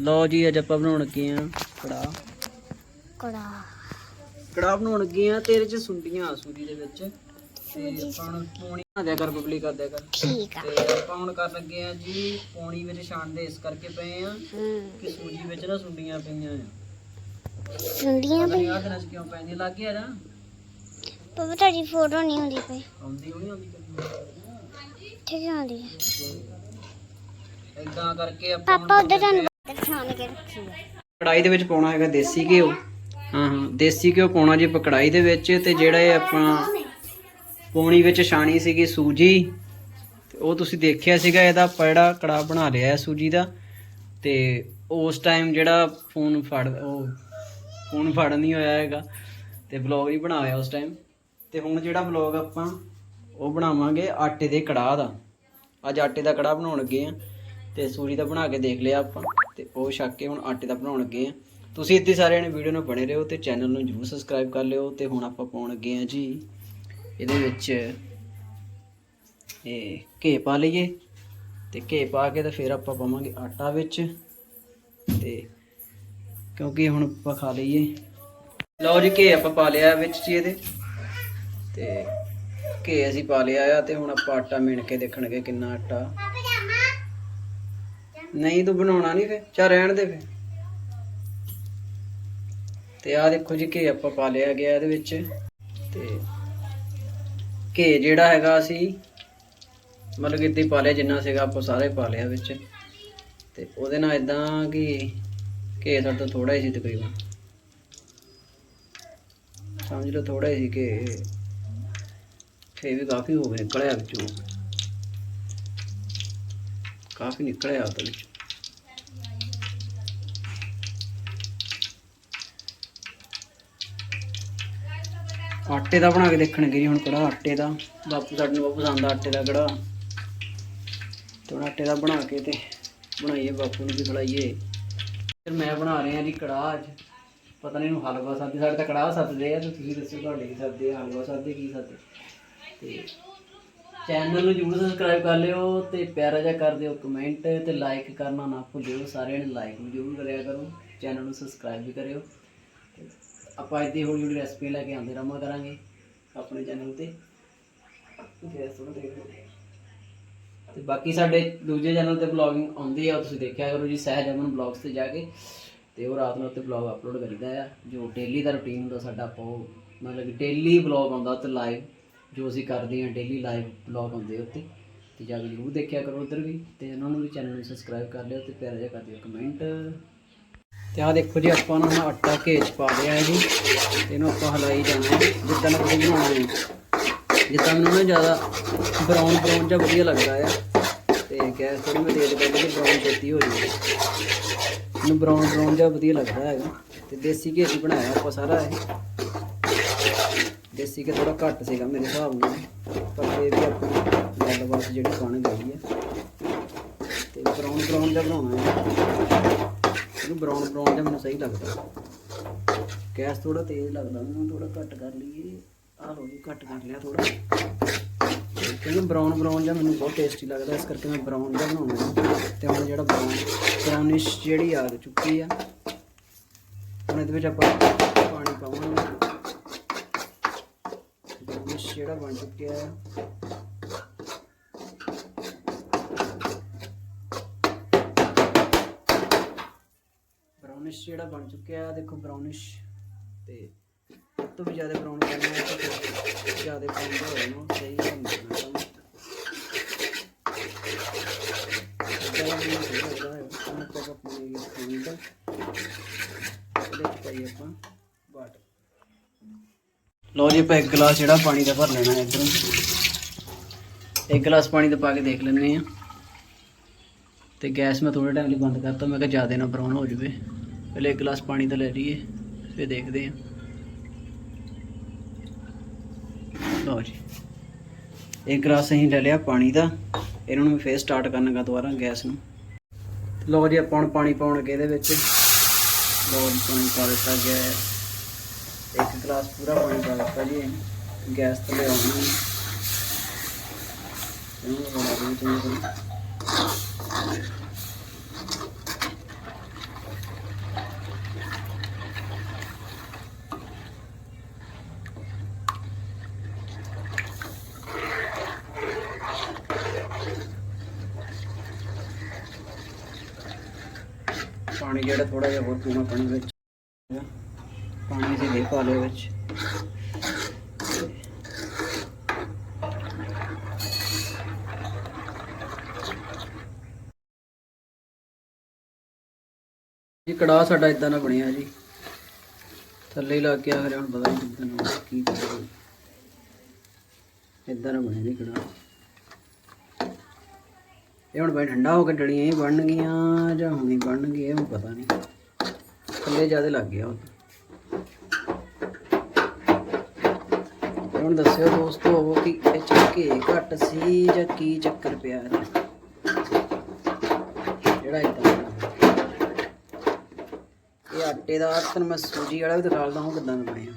ਲਓ ਜੀ ਅੱਜ ਆਪਾਂ ਬਣਾਉਣ ਲੱਗੇ ਆ ਕੜਾ ਕੜਾ ਕੜਾ ਬਣਾਉਣ ਲੱਗੇ ਆ ਤੇਰੇ ਚ ਸੁੰਡੀਆਂ ਆ ਸੂਜੀ ਦੇ ਵਿੱਚ। ਤੇ ਆਪਾਂ ਹੁਣ ਪੌਣੀ ਬਣਾ ਦਿਆ ਕਰ ਬਬਲੀ ਕਰ ਦਿਆ ਕਰ। ਠੀਕ ਆ। ਤੇ ਆਪਾਂ ਹੁਣ ਕਰ ਲੱਗੇ ਆ ਜੀ ਪੌਣੀ ਵਿੱਚ ਛਾਣਦੇ ਇਸ ਕਰਕੇ ਪਏ ਆ ਹੂੰ। ਕਿ ਸੂਜੀ ਵਿੱਚ ਨਾ ਸੁੰਡੀਆਂ ਪਈਆਂ ਆ। ਸੁੰਡੀਆਂ ਪਤਾ ਪਈ ਨਹੀਂ ਆਹ ਦਿਨਾਂ ਚ ਕਿਉਂ ਪੈਂਦੀ ਲੱਗ ਗਿਆ ਨਾ? ਪਾਪਾ ਤੁਹਾਡੀ ਫੋਟੋ ਨਹੀਂ ਹੁੰਦੀ ਪਈ। ਆਉਂਦੀ ਹੋਣੀ ਆਉਂਦੀ ਕਦੀ ਠੀਕ ਆਉਂਦੀ ਹੈ ਇਦਾਂ ਕਰਕੇ ਆਪਾਂ ਪਾਪਾ ਉਧਰ ਛਾਣ ਕੇ ਰੱਖੀ ਆ ਕੜਾਈ ਦੇ ਵਿੱਚ ਪਾਉਣਾ ਹੈਗਾ ਦੇਸੀ ਘਿਓ। ਹਾਂ ਹਾਂ, ਦੇਸੀ ਘਿਓ ਪਾਉਣਾ ਜੀ ਆਪਾਂ ਕੜਾਈ ਦੇ ਵਿੱਚ ਤੇ ਜਿਹੜਾ ਇਹ ਆਪਾਂ ਪੌਣੀ ਵਿੱਚ ਛਾਣੀ ਸੀਗੀ ਸੂਜੀ। ਤੇ ਉਹ ਤੁਸੀਂ ਦੇਖਿਆ ਸੀਗਾ ਇਹਦਾ ਆਪਾਂ ਜਿਹੜਾ ਕੜਾ ਬਣਾ ਲਿਆ ਹੈ ਸੂਜੀ ਦਾ। ਤੇ ਉਸ ਟਾਈਮ ਜਿਹੜਾ ਫੋਨ ਫੜ, ਉਹ ਫੋਨ ਫੜ ਨਹੀਂ ਹੋਇਆ ਹੈਗਾ। ਤੇ ਵਲੌਗ ਨਹੀਂ ਬਣਾ ਹੋਇਆ ਉਸ ਟਾਈਮ ਤੇ ਹੁਣ ਜਿਹੜਾ ਵਲੌਗ ਆਪਾਂ ਉਹ ਬਣਾਵਾਂਗੇ ਆਟੇ ਦੇ ਕੜਾਹ ਦਾ। ਅੱਜ ਆਟੇ ਦਾ ਕੜਾਹ ਬਣਾਉਣ ਲੱਗੇ ਆ ਤੇ ਸੂਜੀ ਦਾ ਬਣਾ ਕੇ ਦੇਖ ਲਿਆ ਆਪਾਂ, ਤੇ ਉਹ ਛੱਕ ਕੇ ਹੁਣ ਆਟੇ ਦਾ ਬਣਾਉਣ ਲੱਗੇ ਆ ਤੁਸੀਂ ਇੱਥੇ ਸਾਰਿਆਂ ਨੇ ਵੀਡੀਓ ਨੂੰ ਬਣੇ ਰਹੋ ਤੇ ਚੈਨਲ ਨੂੰ ਜਰੂਰ ਸਬਸਕ੍ਰਾਈਬ ਕਰ ਲਿਓ ਤੇ ਹੁਣ ਆਪਾਂ ਪਾਉਣ ਲੱਗੇ ਆ ਜੀ, ਇਹਦੇ ਵਿੱਚ ਇਹ ਘੇ ਪਾ ਲਈਏ, ਤੇ ਘੇ ਪਾ ਕੇ ਤਾਂ ਫਿਰ ਆਪਾਂ ਪਾਵਾਂਗੇ ਆਟਾ ਵਿੱਚ, ਤੇ ਕਿਉਂਕਿ ਹੁਣ ਆਪਾਂ ਖਾ ਲਈਏ। ਲਓ ਜੀ, ਘੇ ਆਪਾਂ ਪਾ ਲਿਆ ਵਿੱਚ ਜੀ ਇਹਦੇ, ਤੇ ਘੇ ਅਸੀਂ ਪਾ ਲਿਆ ਆ ਤੇ ਹੁਣ ਆਪਾਂ ਆਟਾ ਮਿਣ ਕੇ ਦੇਖਣਗੇ ਕਿੰਨਾ ਆਟਾ। ਨਹੀਂ ਤੂੰ ਬਣਾਉਣਾ ਨਹੀਂ ਫੇ ਚਾ ਰਹਿਣ ਦੇ ਫੇ ਤੇ ਆ ਦੇਖੋ ਜੀ ਘੇ ਆਪਾਂ ਪਾ ਲਿਆ ਗਿਆ ਇਹਦੇ ਵਿੱਚ। ਤੇ ਘੇ ਜਿਹੜਾ ਹੈਗਾ ਅਸੀਂ ਮਤਲਬ ਕਿ ਇੱਦਾਂ ਪਾ ਲਿਆ, ਜਿੰਨਾ ਸੀਗਾ ਆਪਾਂ ਸਾਰੇ ਪਾ ਲਿਆ ਵਿੱਚ। ਤੇ ਉਹਦੇ ਨਾਲ ਇਦਾਂ ਕਿ ਘੇ ਸਾਡੇ ਤੋਂ ਥੋੜਾ ਹੀ ਸੀ ਤਕਰੀਬਨ। ਸਮਝ ਲਓ ਥੋੜਾ ਹੀ ਸੀ ਕਿ ਫੇ ਵੀ ਕਾਫੀ ਹੋ ਗਏ ਨਿਕਲਿਆ ਵਿੱਚੋਂ। ਕਾਫੀ ਨਿਕਲਿਆ ਉਹਦੇ ਵਿੱਚ। ਆਟੇ ਦਾ ਬਣਾ ਕੇ ਦੇਖਣਗੇ ਜੀ ਹੁਣ ਕੜਾ ਆਟੇ ਦਾ। ਬਾਪੂ ਸਾਡੇ ਨੂੰ ਬਹੁਤ ਪਸੰਦ ਆ ਆਟੇ ਦਾ ਕੜਾ ਤੇ ਹੁਣ ਆਟੇ ਦਾ ਬਣਾ ਕੇ ਤੇ ਬਣਾਈਏ ਬਾਪੂ ਨੂੰ ਵੀ ਖਿਲਾਈਏ। ਫਿਰ ਮੈਂ ਬਣਾ ਰਿਹਾ ਜੀ ਕੜਾ ਅੱਜ। ਪਤਾ ਨਹੀਂ ਇਹਨੂੰ ਹਲਵਾ ਸਾਦੇ, ਸਾਡੇ ਤਾਂ ਕੜਾ ਸੱਦਦੇ ਆ ਤੇ ਤੁਸੀਂ ਦੱਸੋ ਤੁਹਾਡੇ ਕੀ ਸੱਦਦੇ ਆ, ਹਲਵਾ ਸਾਦੇ ਕੀ ਸੱਦਦੇ। ਤੇ ਚੈਨਲ ਨੂੰ ਜਰੂਰ ਸਬਸਕ੍ਰਾਈਬ ਕਰ ਲਿਓ ਤੇ ਪਿਆਰਾ ਜਿਹਾ ਕਰ ਦਿਓ ਕਮੈਂਟ ਤੇ ਲਾਈਕ ਕਰਨਾ ਨਾ ਭੁੱਲਿਓ, ਸਾਰਿਆਂ ਨੇ ਲਾਈਕ ਵੀ ਜਰੂਰ ਕਰਿਆ ਕਰੋ ਚੈਨਲ ਨੂੰ ਸਬਸਕ੍ਰਾਈਬ ਵੀ ਕਰਿਓ। ਤੇ ਆਪਾਂ ਇੱਦਾਂ ਹੌਲੀ ਹੌਲੀ ਰੈਸਪੀ ਲੈ ਕੇ ਆਉਂਦੇ ਰਹਾਂ ਕਰਾਂਗੇ ਆਪਣੇ ਚੈਨਲ ਤੇ। ਗੈਸ ਥੋੜਾ ਦੇਖ ਤੇ ਬਾਕੀ ਸਾਡੇ ਦੂਜੇ ਚੈਨਲ ਤੇ ਵਲੌਗਿੰਗ ਆਉਂਦੀ ਆ ਤੁਸੀਂ ਦੇਖਿਆ ਕਰੋ ਜੀ, ਸਹਿਜ ਅਮਨ ਵਲੌਗਸ ਤੇ ਜਾ ਕੇ। ਤੇ ਉਹ ਰਾਤ ਨੂੰ ਉੱਤੇ ਵਲੌਗ ਅਪਲੋਡ ਕਰੀਦਾ ਆ, ਜੋ ਡੇਲੀ ਦਾ ਰੁਟੀਨ ਹੁੰਦਾ ਸਾਡਾ, ਆਪਾਂ ਉਹ ਮਤਲਬ ਕਿ ਡੇਲੀ ਵਲੌਗ ਆਉਂਦਾ ਤੇ ਲਾਈਵ ਜੋ ਅਸੀਂ ਕਰਦੇ ਹਾਂ ਡੇਲੀ ਲਾਈਵ ਵਲੌਗ ਆਉਂਦੇ ਉੱਤੇ, ਤੇ ਜਾ ਕੇ ਜ਼ਰੂਰ ਦੇਖਿਆ ਕਰੋ ਉਧਰ ਵੀ, ਤੇ ਉਹਨਾਂ ਨੂੰ ਵੀ ਚੈਨਲ ਨੂੰ ਸਬਸਕ੍ਰਾਈਬ ਕਰ ਲਿਓ ਤੇ ਪਿਆਰਾ ਜਿਹਾ ਕਰ ਦਿਓ ਕਮੈਂਟ ਤੇ ਆਹ ਦੇਖੋ ਜੀ, ਆਪਾਂ ਨਾ ਆਟਾ ਘੇ ਪਾ ਲਿਆ ਹੈ ਜੀ, ਤੇ ਇਹਨੂੰ ਆਪਾਂ ਹਲਾਈ ਜਾਣਾ ਹੈ, ਜਿੱਦਾਂ ਦਾ ਬਣਾਉਣਾ ਹੈ। ਜਿੱਦਾਂ ਮੈਨੂੰ ਨਾ ਜ਼ਿਆਦਾ ਬਰਾਊਨ ਬਰਾਊਨ ਜਿਹਾ ਵਧੀਆ ਲੱਗਦਾ ਆ, ਤੇ ਗੈਸ ਥੋੜੀ ਮੈਂ ਤੇਜ਼ ਕਰ ਲਈ ਬਰਾਊਨ ਛੇਤੀ ਹੋ ਜਾਵੇ ਮੈਨੂੰ ਬਰਾਊਨ ਬਰਾਊਨ ਜਿਹਾ ਵਧੀਆ ਲੱਗਦਾ ਹੈਗਾ, ਤੇ ਦੇਸੀ ਘੇ ਬਣਾਇਆ ਆਪਾਂ ਸਾਰਾ ਇਹ। ਦੇਸੀ ਕੇ ਥੋੜਾ ਘੱਟ ਸੀਗਾ ਮੇਰੇ ਹਿਸਾਬ ਨਾਲ। ਪਰ ਇਹ ਵੀ ਆਪਣੀ ਗੱਲਬਾਤ ਜਿਹੜੀ ਬਣ ਗਈ ਹੈ। ਤੇ ਬਰਾਊਨ ਬਰਾਊਨ ਜਿਹਾ ਬਣਾਉਣਾ ਹੈ। ਇਹਨੂੰ ਬਰਾਊਨ ਬਰਾਊਨ ਜਿਹਾ ਮੈਨੂੰ ਸਹੀ ਲੱਗਦਾ। ਗੈਸ ਥੋੜਾ ਤੇਜ਼ ਲੱਗਦਾ ਮੈਨੂੰ ਥੋੜਾ ਘੱਟ ਕਰ ਲਈਏ। ਆਹ ਲੋ ਜੀ, ਘੱਟ ਕਰ ਲਿਆ ਥੋੜਾ ਕਿਉਂਕਿ ਬਰਾਊਨ ਬਰਾਊਨ ਜਿਹਾ ਮੈਨੂੰ ਬਹੁਤ ਟੇਸਟੀ ਲੱਗਦਾ, ਇਸ ਕਰਕੇ ਮੈਂ ਬਰਾਊਨ ਜਿਹਾ ਬਣਾਉਣਾ ਹੈ। ਤੇ ਹੁਣ ਜਿਹੜਾ ਬਰਾਊਨ ਬਰਾਊਨਿਸ਼ ਜਿਹੜੀ ਆ ਚੁੱਕੀ ਆ, ਹੁਣ ਇਹਦੇ ਵਿੱਚ ਆਪਾਂ ਪਾਣੀ ਪਾਵਾਂਗੇ। ਜਿਹੜਾ ਬਣ ਚੁੱਕਿਆ ਹੈ। ਬਰਾਊਨਿਸ਼ ਜਿਹੜਾ ਬਣ ਚੁੱਕਿਆ ਹੈ, ਦੇਖੋ ਬ੍ਰਾਊਨਿਸ਼ ਤੇ ਤੋਂ ਵੀ ਜ਼ਿਆਦਾ ਬਰਾਊਨ ਕਰਨਾ ਹੈ ਤਾਂ ਜ਼ਿਆਦਾ ਬਰਾਊਨ ਦਾ ਹੋਇਆ ਸਹੀ ਹੁੰਦਾ। ਨਾ ਮੈਨੂੰ ਸਹੀ ਲੱਗਦਾ ਹੈ ਹੁਣ ਆਪਾਂ ਆਪਣੀ ਖੰਡ ਇਹਦੇ ਵਿੱਚ ਪਾਈ ਆਪਾਂ ਵਾਟਰ ਲਓ ਜੀ, ਆਪਾਂ ਇੱਕ ਗਲਾਸ ਜਿਹੜਾ ਪਾਣੀ ਦਾ ਭਰ ਲੈਣਾ ਹੈ ਇੱਧਰੋਂ। ਇੱਕ ਗਲਾਸ ਪਾਣੀ ਦਾ ਪਾ ਕੇ ਦੇਖ ਲੈਂਦੇ ਆ ਤੇ ਗੈਸ ਮੈਂ ਥੋੜੇ ਟਾਈਮ ਲਈ ਬੰਦ ਕਰਤਾ, ਮੈਂ ਕਿਹਾ ਜ਼ਿਆਦਾ ਨਾ ਬਰਾਊਨ ਹੋ ਜਾਵੇ। ਪਹਿਲੇ ਇੱਕ ਗਲਾਸ ਪਾਣੀ ਦਾ ਲੈ ਲਈਏ, ਫਿਰ ਦੇਖਦੇ ਹਾਂ। ਲਓ ਜੀ, ਇੱਕ ਗਲਾਸ ਅਸੀਂ ਲੈ ਲਿਆ ਪਾਣੀ ਦਾ। ਇਹਨਾਂ ਨੂੰ ਫੇਰ ਸਟਾਰਟ ਕਰਨ ਕਰਨਾਗਾ ਦੁਬਾਰਾ ਗੈਸ ਨੂੰ। ਲਓ ਜੀ, ਆਪਾਂ ਹੁਣ ਪਾਣੀ ਪਾਉਣ ਲੱਗੇ ਇਹਦੇ ਵਿੱਚ। ਲਓ ਜੀ, ਪਾਣੀ ਪਾ ਦਿੱਤਾ ਗਿਆ एक गिलास पूरा पानी पा डाल जी गैस तो ले तो पानी जोड़ा थोड़ा जहा होर पीना, पानी ਦੇ ਪਾ ਲਿਆ ਵਿੱਚ। ਜੀ, ਕੜਾਹ ਸਾਡਾ ਇਦਾਂ ਦਾ ਬਣਿਆ ਜੀ। ਥੱਲੇ ਹੀ ਲੱਗ ਗਿਆ ਫਿਰ ਹੁਣ ਪਤਾ ਨਹੀਂ ਕਿੱਦਾਂ ਕੀ ਕਰਾਂਗੇ ਇਦਾਂ ਦਾ ਬਣਿਆ ਜੀ ਕੜਾਹ। ਇਹ ਹੁਣ ਬਈ ਠੰਡਾ ਹੋ ਕੇ ਡਲੀਆਂ ਹੀ ਬਣਨਗੀਆਂ ਜਾਂ ਹੁਣੀ ਬਣਨਗੀਆਂ ਇਹ ਪਤਾ ਨਹੀਂ। ਥੱਲੇ ਜ਼ਿਆਦਾ ਲੱਗ ਗਿਆ ਉਹ ਹੁਣ ਦੱਸਿਓ ਦੋਸਤੋ ਕਿ ਇਹ ਚ ਘੱਟ ਸੀ ਜਾਂ ਕੀ ਚੱਕਰ ਪਿਆ ਇਹਦਾ? ਜਿਹੜਾ ਇਦਾਂ ਇਹ ਆਟੇ ਦਾ ਤੁਹਾਨੂੰ ਮੈਂ ਸੂਜੀ ਵਾਲਾ ਵੀ ਦਿਖਾ ਲਦਾ ਹਾਂ ਕਿਦਾਂ ਬਣਿਆ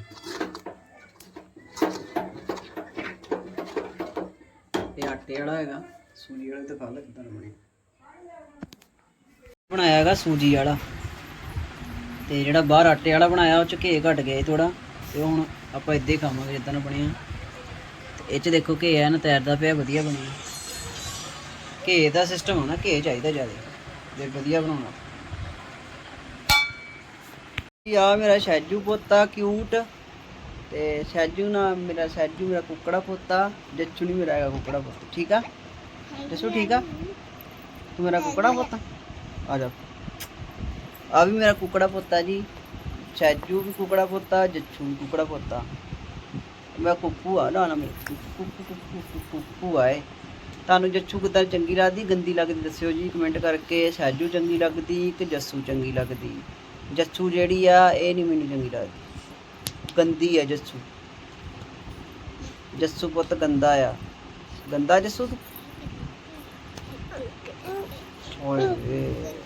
ਇਹ ਆਟੇ ਵਾਲਾ ਹੈਗਾ, ਸੂਜੀ ਵਾਲਾ ਦਿਖਾ ਲੈ ਕਿਦਾਂ ਬਣਿਆ ਬਣਾਇਆ ਹੈਗਾ ਸੂਜੀ ਵਾਲਾ। ਤੇ ਜਿਹੜਾ ਬਾਹਰ ਆਟੇ ਵਾਲਾ ਬਣਾਇਆ, ਉਹ ਚ ਘੇ ਘਟ ਗਿਆ ਥੋੜਾ ਤੇ ਹੁਣ ਆਪਾਂ ਇੱਦਾਂ ਹੀ ਖਾਵਾਂਗੇ ਜਿੱਦਾਂ ਦਾ ਬਣਿਆ। ਤੇ ਇਹ ਚ ਦੇਖੋ ਘੇ ਐਨ ਤੈਰਦਾ ਪਿਆ, ਵਧੀਆ ਬਣਿਆ। ਘੇ ਦਾ ਸਿਸਟਮ ਹੋਣਾ ਘੇ ਚਾਹੀਦਾ ਜ਼ਿਆਦਾ। ਜੇ ਵਧੀਆ ਬਣਾਉਣਾ। ਆ ਮੇਰਾ ਸ਼ੈਜੂ ਪੋਤਾ ਕਿਊਟ ਤੇ ਸ਼ੈਜੂ ਨਾ ਮੇਰਾ ਸ਼ੈਜੂ, ਮੇਰਾ ਕੁੱਕੜਾ ਪੋਤਾ, ਜੱਚੂ ਨਹੀਂ ਮੇਰਾ ਹੈਗਾ ਕੁੱਕੜਾ ਪੋਤਾ। ਠੀਕ ਆ? ਜੱਸੂ ਠੀਕ ਆ? ਤੂੰ ਮੇਰਾ ਕੁੱਕੜਾ ਪੋਤਾ? ਆ ਜਾ। ਆ ਵੀ ਮੇਰਾ ਕੁੱਕੜਾ ਪੋਤਾ ਜੀ। ਕੁੱਕੜਾ ਪੋਤਾ ਜੱਚੂ ਵੀ ਕੁੱਕੜਾ ਪੋਤਾ ਮੈਂ ਕੁੱਕੂ ਆ ਨਾ ਨਾ ਮੇਰੇ ਕੁੱਕੂ ਕੁੱਕੂ ਕੁੱਕੂ ਆਏ ਤੁਹਾਨੂੰ ਜੱਚੂ ਕਿੱਦਾਂ ਚੰਗੀ ਲੱਗਦੀ? ਗੰਦੀ ਲੱਗਦੀ ਦੱਸਿਓ ਜੀ ਕਮੈਂਟ ਕਰਕੇ। ਸ਼ੈਜੂ ਚੰਗੀ ਲੱਗਦੀ ਕਿ ਜੱਸੂ ਚੰਗੀ ਲੱਗਦੀ? ਜੱਸੂ ਜਿਹੜੀ ਆ ਇਹ ਨਹੀਂ ਮੈਨੂੰ ਚੰਗੀ ਲੱਗਦੀ। ਗੰਦੀ ਆ ਜੱਸੂ ਜੱਸੂ ਪੁੱਤ ਗੰਦਾ ਆ। ਗੰਦਾ ਜੱਸੂ ਤੂੰ? ਓਏ।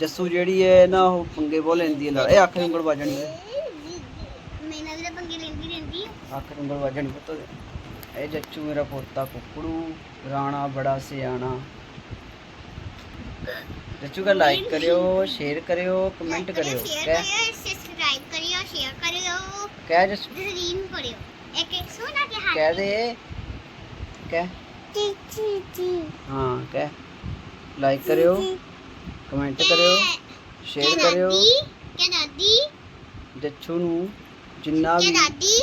ਜੱਸੂ ਜਿਹੜੀ ਹੈ ਨਾ ਉਹ ਪੰਗੇ ਬਹੁਤ ਲੈਂਦੀ ਹੈ ਨਾਲ ਇਹ ਅੱਖ ਉਂਗਲ ਵੱਜਣੀ ਹੈ। ਮੈਨਾਂ ਵੀ ਤਾਂ ਪੰਗੇ ਲੈਂਦੀ ਰਹਿੰਦੀ ਆ ਅੱਖ ਉਂਗਲ ਵੱਜਣੀ ਪੁੱਤ। ਇਹ ਜੱਚੂ ਮੇਰਾ ਪੋਤਾ ਕੁੱਕੜੂ ਰਾਣਾ ਬੜਾ ਸਿਆਣਾ। ਜੱਚੂ ਦਾ ਲਾਈਕ ਕਰਿਓ ਸ਼ੇਅਰ ਕਰਿਓ ਕਮੈਂਟ ਕਰਿਓ ਕਹਿ। ਸਬਸਕ੍ਰਾਈਬ ਕਰਿਓ ਸ਼ੇਅਰ ਕਰਿਓ ਕਹਿ ਜੱਸੂ ਜ਼ਰੀਨ ਪੜਿਓ। ਇੱਕ ਇੱਕ ਸੋਨਾ ਕੇ ਹੱਥ। ਕਹਿ ਦੇ। ਕਹਿ। ਟੀ ਟੀ ਟੀ ਹਾਂ ਕਹਿ। ਲਾਈਕ ਕਰਿਓ। ਕਮੈਂਟ ਕਰਿਓ ਸ਼ੇਅਰ ਕਰਿਓ। ਕਿ ਦਾਦੀ? ਜੱਚੂ ਨੂੰ ਜਿੰਨਾ ਕਿ ਵੀ ਦਾਦੀ?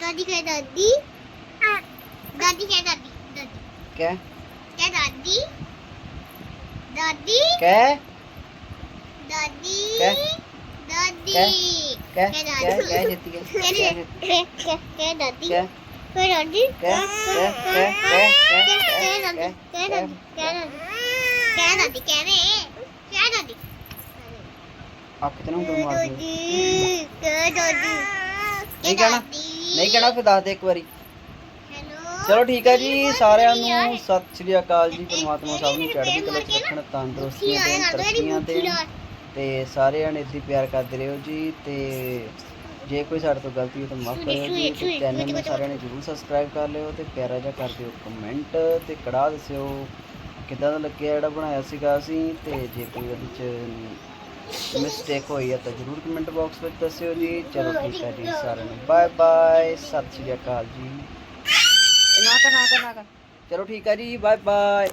ਦਾਦੀ ਕਿ ਦਾਦੀ? ਦਾਦੀ ਕਿ ਦਾਦੀ? ਦਾਦੀ। ਕਹਿ। ਕਿ ਦਾਦੀ? ਦਾਦੀ? ਕਹਿ। ਦਾਦੀ? ਕਹਿ। ਦਾਦੀ। ਕਹਿ। ਕਹਿ। ਕਹਿ ਕਹਿ। ਜਿੱਤੀ ਕਹਿ। ਕਹਿ ਦਾਦੀ। ਕਹਿ। ਕਿ ਦਾਦੀ। ਕਹਿ। ਕਹਿ। ਕਹਿ। ਕਹਿ। ਕਹਿ ਕਹਿ ਕਹਿ ਕਿ ਦਾਦੀ। ਕਿ ਦਾਦੀ ਕਿ ਦਾਦੀ ਕਿ ਰੇ ਕਿ ਦਾਦੀ। ਅੱਖ ਤੇ ਨਾ ਉਂਗਲ ਮਾਰ ਦਿਓ ਦਾਦੀ ਕਿ ਦਾਦੀ ਨਹੀਂ ਕਹਿਣਾ ਨਹੀਂ ਕਹਿਣਾ ਫਿਰ ਦੱਸ ਦੇ ਇੱਕ ਵਾਰੀ। ਹੈਲੋ? ਚਲੋ ਠੀਕ ਹੈ ਜੀ ਸਾਰਿਆਂ ਨੂੰ ਸਤਿ ਸ੍ਰੀ ਅਕਾਲ ਜੀ ਪਰਮਾਤਮਾ ਸਭ ਨੂੰ ਚੜ੍ਹਦੀ ਕਲਾ ਚ ਰੱਖਣ ਤੰਦਰੁਸਤੀਆਂ ਦੇਣ ਤਰੱਕੀਆਂ ਦੇਣ। ਤੇ ਸਾਰਿਆਂ ਨੇ ਇਦਾਂ ਪਿਆਰ ਕਰਦੇ ਰਹੋ ਜੀ ਤੇ ਜੇ ਕੋਈ ਸਾਡੇ ਤੋਂ ਗਲਤੀ ਹੋ ਤਾਂ ਮਾਫ ਕਰਿਓ ਜੀ ਤੇ ਚੈਨਲ ਨੂੰ ਸਾਰਿਆਂ ਨੇ ਜਰੂਰ ਸਬਸਕ੍ਰਾਈਬ ਕਰ ਲਿਓ ਤੇ ਪਿਆਰਾ ਜਿਹਾ ਕਰ ਦਿਓ ਕਮੈਂਟ ਤੇ ਕੜਾ ਦੱਸਿਓ ਕਿੱਦਾਂ ਦਾ ਲੱਗਿਆ ਜਿਹੜਾ ਬਣਾਇਆ ਸੀਗਾ ਅਸੀਂ? ਤੇ ਜੇ ਕੋਈ ਉਹਦੇ ਚ ਮਿਸਟੇਕ ਹੋਈ ਹੈ ਤਾਂ ਜਰੂਰ ਕਮੈਂਟ ਬਾਕਸ ਵਿੱਚ ਦੱਸਿਓ ਜੀ। ਚਲੋ ਠੀਕ ਹੈ ਜੀ ਸਾਰਿਆਂ ਨੂੰ ਬਾਏ ਬਾਏ ਸਤਿ ਸ੍ਰੀ ਅਕਾਲ ਜੀ। ਨਾ ਕਰ ਨਾ ਕਰ ਨਾ ਕਰ ਚਲੋ ਠੀਕ ਹੈ ਜੀ ਬਾਏ ਬਾਏ